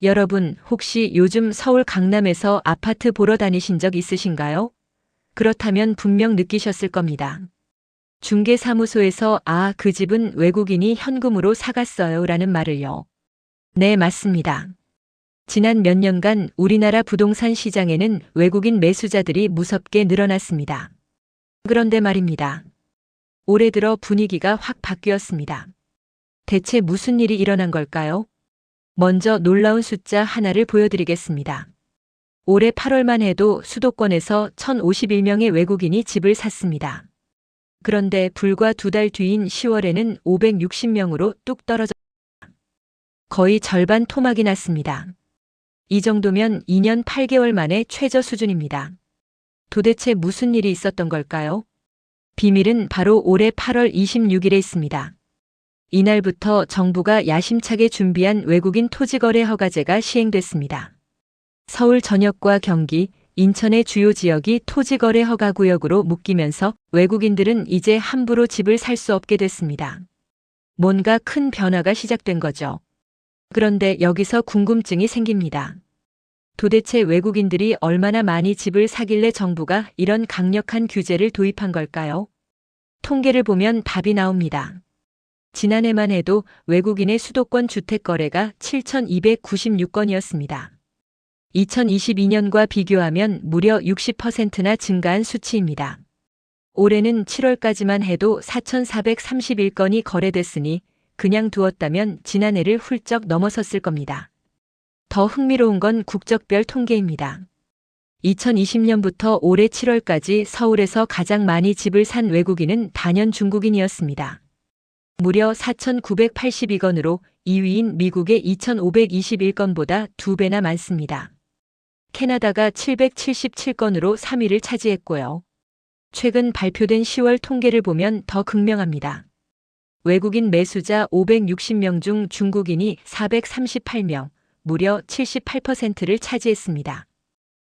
여러분, 혹시 요즘 서울 강남에서 아파트 보러 다니신 적 있으신가요? 그렇다면 분명 느끼셨을 겁니다. 중개사무소에서 아, 그 집은 외국인이 현금으로 사갔어요 라는 말을요. 네, 맞습니다. 지난 몇 년간 우리나라 부동산 시장에는 외국인 매수자들이 무섭게 늘어났습니다. 그런데 말입니다. 올해 들어 분위기가 확 바뀌었습니다. 대체 무슨 일이 일어난 걸까요? 먼저 놀라운 숫자 하나를 보여드리겠습니다. 올해 8월만 해도 수도권에서 1,051명의 외국인이 집을 샀습니다. 그런데 불과 두 달 뒤인 10월에는 560명으로 뚝 떨어졌습니다. 거의 절반 토막이 났습니다. 이 정도면 2년 8개월 만에 최저 수준입니다. 도대체 무슨 일이 있었던 걸까요? 비밀은 바로 올해 8월 26일에 있습니다. 이날부터 정부가 야심차게 준비한 외국인 토지거래 허가제가 시행됐습니다. 서울 전역과 경기, 인천의 주요 지역이 토지거래 허가구역으로 묶이면서 외국인들은 이제 함부로 집을 살 수 없게 됐습니다. 뭔가 큰 변화가 시작된 거죠. 그런데 여기서 궁금증이 생깁니다. 도대체 외국인들이 얼마나 많이 집을 사길래 정부가 이런 강력한 규제를 도입한 걸까요? 통계를 보면 답이 나옵니다. 지난해만 해도 외국인의 수도권 주택 거래가 7,296건이었습니다. 2022년과 비교하면 무려 60%나 증가한 수치입니다. 올해는 7월까지만 해도 4,431건이 거래됐으니 그냥 두었다면 지난해를 훌쩍 넘어섰을 겁니다. 더 흥미로운 건 국적별 통계입니다. 2020년부터 올해 7월까지 서울에서 가장 많이 집을 산 외국인은 단연 중국인이었습니다. 무려 4,982건으로 2위인 미국의 2,521건보다 2배나 많습니다. 캐나다가 777건으로 3위를 차지했고요. 최근 발표된 10월 통계를 보면 더 극명합니다. 외국인 매수자 560명 중 중국인이 438명, 무려 78%를 차지했습니다.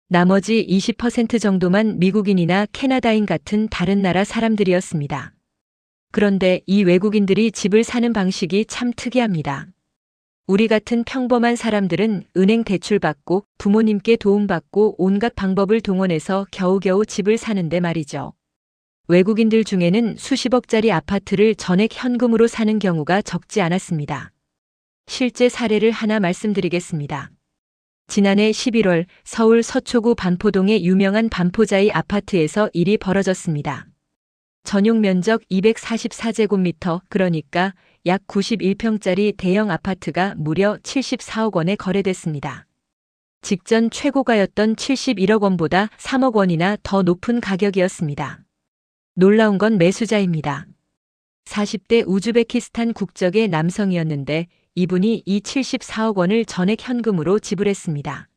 나머지 20% 정도만 미국인이나 캐나다인 같은 다른 나라 사람들이었습니다. 그런데 이 외국인들이 집을 사는 방식이 참 특이합니다. 우리 같은 평범한 사람들은 은행 대출 받고 부모님께 도움받고 온갖 방법을 동원해서 겨우겨우 집을 사는데 말이죠. 외국인들 중에는 수십억짜리 아파트를 전액 현금으로 사는 경우가 적지 않았습니다. 실제 사례를 하나 말씀드리겠습니다. 지난해 11월 서울 서초구 반포동의 유명한 반포자이 아파트에서 일이 벌어졌습니다. 전용 면적 244제곱미터, 그러니까 약 91평짜리 대형 아파트가 무려 74억 원에 거래됐습니다. 직전 최고가였던 71억 원보다 3억 원이나 더 높은 가격이었습니다. 놀라운 건 매수자입니다. 40대 우즈베키스탄 국적의 남성이었는데 이분이 이 74억 원을 전액 현금으로 지불했습니다.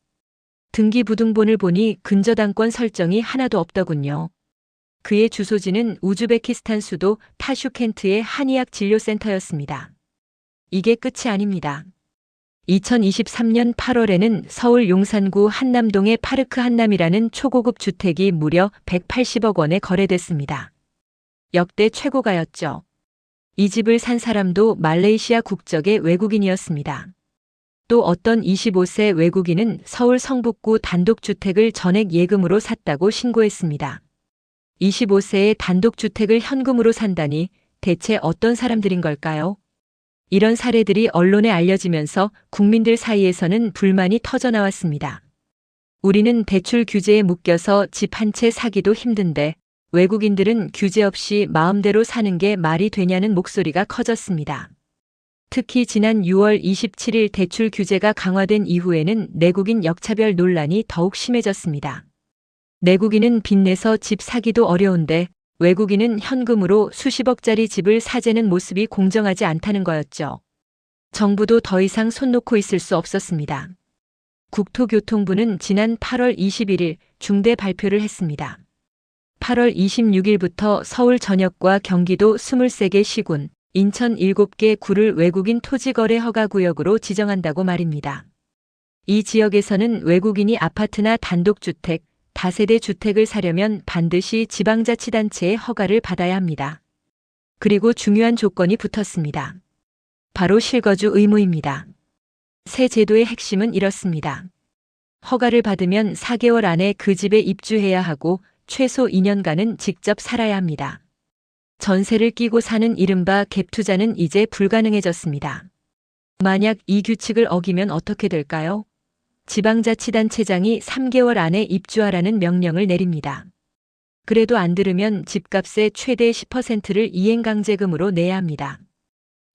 등기부등본을 보니 근저당권 설정이 하나도 없더군요. 그의 주소지는 우즈베키스탄 수도 타슈켄트의 한의학 진료센터였습니다. 이게 끝이 아닙니다. 2023년 8월에는 서울 용산구 한남동의 파르크 한남이라는 초고급 주택이 무려 180억 원에 거래됐습니다. 역대 최고가였죠. 이 집을 산 사람도 말레이시아 국적의 외국인이었습니다. 또 어떤 25세 외국인은 서울 성북구 단독주택을 전액 예금으로 샀다고 신고했습니다. 25세의 단독주택을 현금으로 산다니 대체 어떤 사람들인 걸까요? 이런 사례들이 언론에 알려지면서 국민들 사이에서는 불만이 터져나왔습니다. 우리는 대출 규제에 묶여서 집 한 채 사기도 힘든데 외국인들은 규제 없이 마음대로 사는 게 말이 되냐는 목소리가 커졌습니다. 특히 지난 6월 27일 대출 규제가 강화된 이후에는 내국인 역차별 논란이 더욱 심해졌습니다. 내국인은 빚내서 집 사기도 어려운데 외국인은 현금으로 수십억짜리 집을 사재는 모습이 공정하지 않다는 거였죠. 정부도 더 이상 손 놓고 있을 수 없었습니다. 국토교통부는 지난 8월 21일 중대 발표를 했습니다. 8월 26일부터 서울 전역과 경기도 23개 시군, 인천 7개 구를 외국인 토지거래 허가구역으로 지정한다고 말입니다. 이 지역에서는 외국인이 아파트나 단독주택, 다세대 주택을 사려면 반드시 지방자치단체의 허가를 받아야 합니다. 그리고 중요한 조건이 붙었습니다. 바로 실거주 의무입니다. 새 제도의 핵심은 이렇습니다. 허가를 받으면 4개월 안에 그 집에 입주해야 하고 최소 2년간은 직접 살아야 합니다. 전세를 끼고 사는 이른바 갭 투자는 이제 불가능해졌습니다. 만약 이 규칙을 어기면 어떻게 될까요? 지방자치단체장이 3개월 안에 입주하라는 명령을 내립니다. 그래도 안 들으면 집값의 최대 10%를 이행강제금으로 내야 합니다.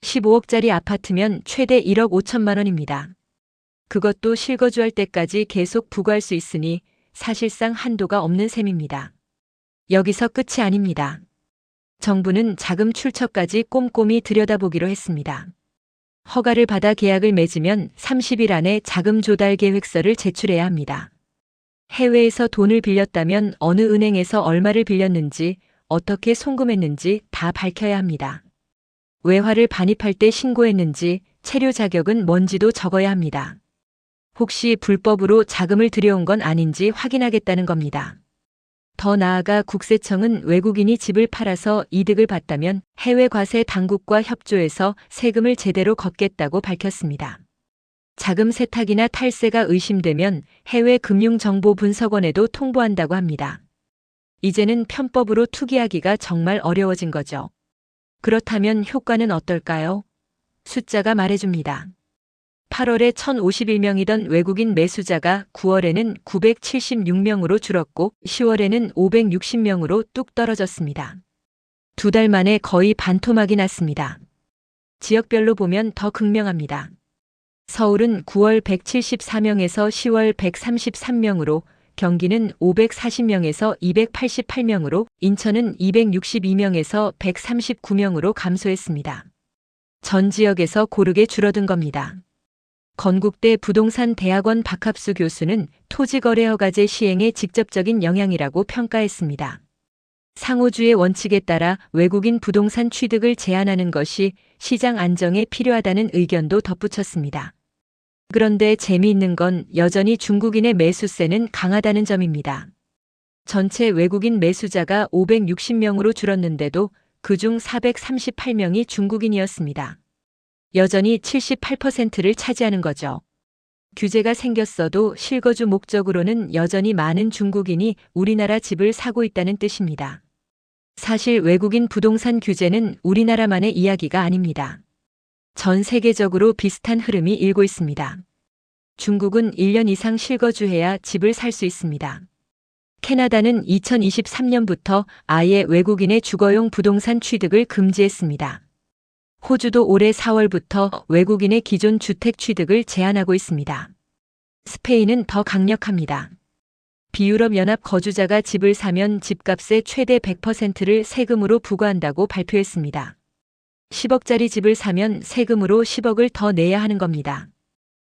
15억짜리 아파트면 최대 1억 5천만 원입니다. 그것도 실거주할 때까지 계속 부과할 수 있으니 사실상 한도가 없는 셈입니다. 여기서 끝이 아닙니다. 정부는 자금 출처까지 꼼꼼히 들여다보기로 했습니다. 허가를 받아 계약을 맺으면 30일 안에 자금 조달 계획서를 제출해야 합니다. 해외에서 돈을 빌렸다면 어느 은행에서 얼마를 빌렸는지, 어떻게 송금했는지 다 밝혀야 합니다. 외화를 반입할 때 신고했는지, 체류 자격은 뭔지도 적어야 합니다. 혹시 불법으로 자금을 들여온 건 아닌지 확인하겠다는 겁니다. 더 나아가 국세청은 외국인이 집을 팔아서 이득을 봤다면 해외 과세 당국과 협조해서 세금을 제대로 걷겠다고 밝혔습니다. 자금 세탁이나 탈세가 의심되면 해외 금융정보분석원에도 통보한다고 합니다. 이제는 편법으로 투기하기가 정말 어려워진 거죠. 그렇다면 효과는 어떨까요? 숫자가 말해줍니다. 8월에 1,051명이던 외국인 매수자가 9월에는 976명으로 줄었고 10월에는 560명으로 뚝 떨어졌습니다. 두 달 만에 거의 반토막이 났습니다. 지역별로 보면 더 극명합니다. 서울은 9월 174명에서 10월 133명으로 경기는 540명에서 288명으로 인천은 262명에서 139명으로 감소했습니다. 전 지역에서 고르게 줄어든 겁니다. 건국대 부동산 대학원 박합수 교수는 토지거래 허가제 시행에 직접적인 영향이라고 평가했습니다. 상호주의 원칙에 따라 외국인 부동산 취득을 제한하는 것이 시장 안정에 필요하다는 의견도 덧붙였습니다. 그런데 재미있는 건 여전히 중국인의 매수세는 강하다는 점입니다. 전체 외국인 매수자가 560명으로 줄었는데도 그중 438명이 중국인이었습니다. 여전히 78%를 차지하는 거죠. 규제가 생겼어도 실거주 목적으로는 여전히 많은 중국인이 우리나라 집을 사고 있다는 뜻입니다. 사실 외국인 부동산 규제는 우리나라만의 이야기가 아닙니다. 전 세계적으로 비슷한 흐름이 일고 있습니다. 중국은 1년 이상 실거주해야 집을 살 수 있습니다. 캐나다는 2023년부터 아예 외국인의 주거용 부동산 취득을 금지했습니다. 호주도 올해 4월부터 외국인의 기존 주택 취득을 제한하고 있습니다. 스페인은 더 강력합니다. 비유럽 연합 거주자가 집을 사면 집값의 최대 100%를 세금으로 부과한다고 발표했습니다. 10억짜리 집을 사면 세금으로 10억을 더 내야 하는 겁니다.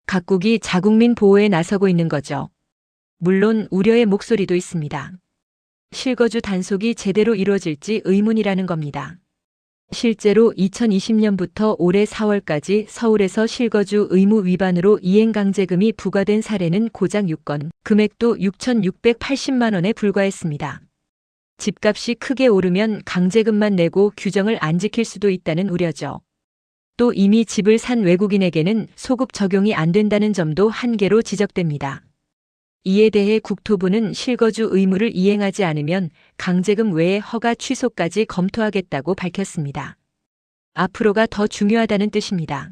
각국이 자국민 보호에 나서고 있는 거죠. 물론 우려의 목소리도 있습니다. 실거주 단속이 제대로 이루어질지 의문이라는 겁니다. 실제로 2020년부터 올해 4월까지 서울에서 실거주 의무 위반으로 이행강제금이 부과된 사례는 고작 6건, 금액도 6,680만 원에 불과했습니다. 집값이 크게 오르면 강제금만 내고 규정을 안 지킬 수도 있다는 우려죠. 또 이미 집을 산 외국인에게는 소급 적용이 안 된다는 점도 한계로 지적됩니다. 이에 대해 국토부는 실거주 의무를 이행하지 않으면 강제금 외에 허가 취소까지 검토하겠다고 밝혔습니다. 앞으로가 더 중요하다는 뜻입니다.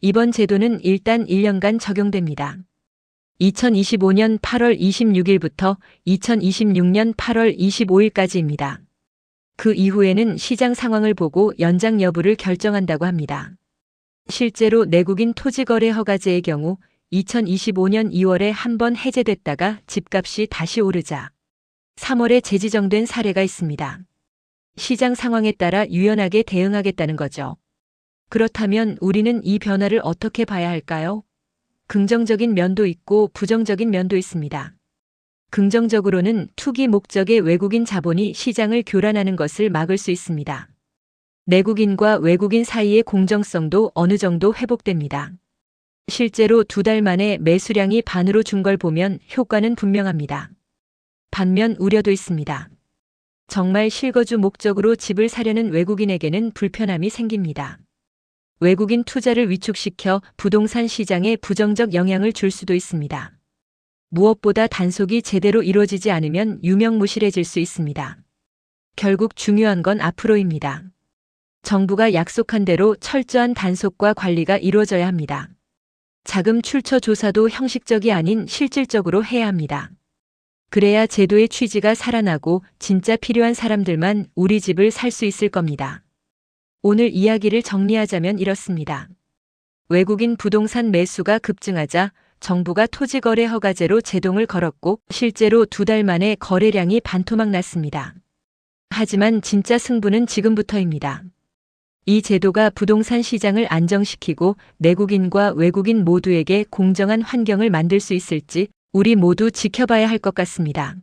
이번 제도는 일단 1년간 적용됩니다. 2025년 8월 26일부터 2026년 8월 25일까지입니다. 그 이후에는 시장 상황을 보고 연장 여부를 결정한다고 합니다. 실제로 내국인 토지거래 허가제의 경우 2025년 2월에 한 번 해제됐다가 집값이 다시 오르자 3월에 재지정된 사례가 있습니다. 시장 상황에 따라 유연하게 대응하겠다는 거죠. 그렇다면 우리는 이 변화를 어떻게 봐야 할까요? 긍정적인 면도 있고 부정적인 면도 있습니다. 긍정적으로는 투기 목적의 외국인 자본이 시장을 교란하는 것을 막을 수 있습니다. 내국인과 외국인 사이의 공정성도 어느 정도 회복됩니다. 실제로 두 달 만에 매수량이 반으로 준 걸 보면 효과는 분명합니다. 반면 우려도 있습니다. 정말 실거주 목적으로 집을 사려는 외국인에게는 불편함이 생깁니다. 외국인 투자를 위축시켜 부동산 시장에 부정적 영향을 줄 수도 있습니다. 무엇보다 단속이 제대로 이루어지지 않으면 유명무실해질 수 있습니다. 결국 중요한 건 앞으로입니다. 정부가 약속한 대로 철저한 단속과 관리가 이루어져야 합니다. 자금 출처 조사도 형식적이 아닌 실질적으로 해야 합니다. 그래야 제도의 취지가 살아나고 진짜 필요한 사람들만 우리 집을 살 수 있을 겁니다. 오늘 이야기를 정리하자면 이렇습니다. 외국인 부동산 매수가 급증하자 정부가 토지거래 허가제로 제동을 걸었고 실제로 두 달 만에 거래량이 반토막 났습니다. 하지만 진짜 승부는 지금부터입니다. 이 제도가 부동산 시장을 안정시키고 내국인과 외국인 모두에게 공정한 환경을 만들 수 있을지 우리 모두 지켜봐야 할 것 같습니다.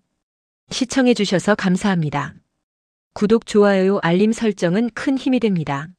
시청해주셔서 감사합니다. 구독, 좋아요, 알림 설정은 큰 힘이 됩니다.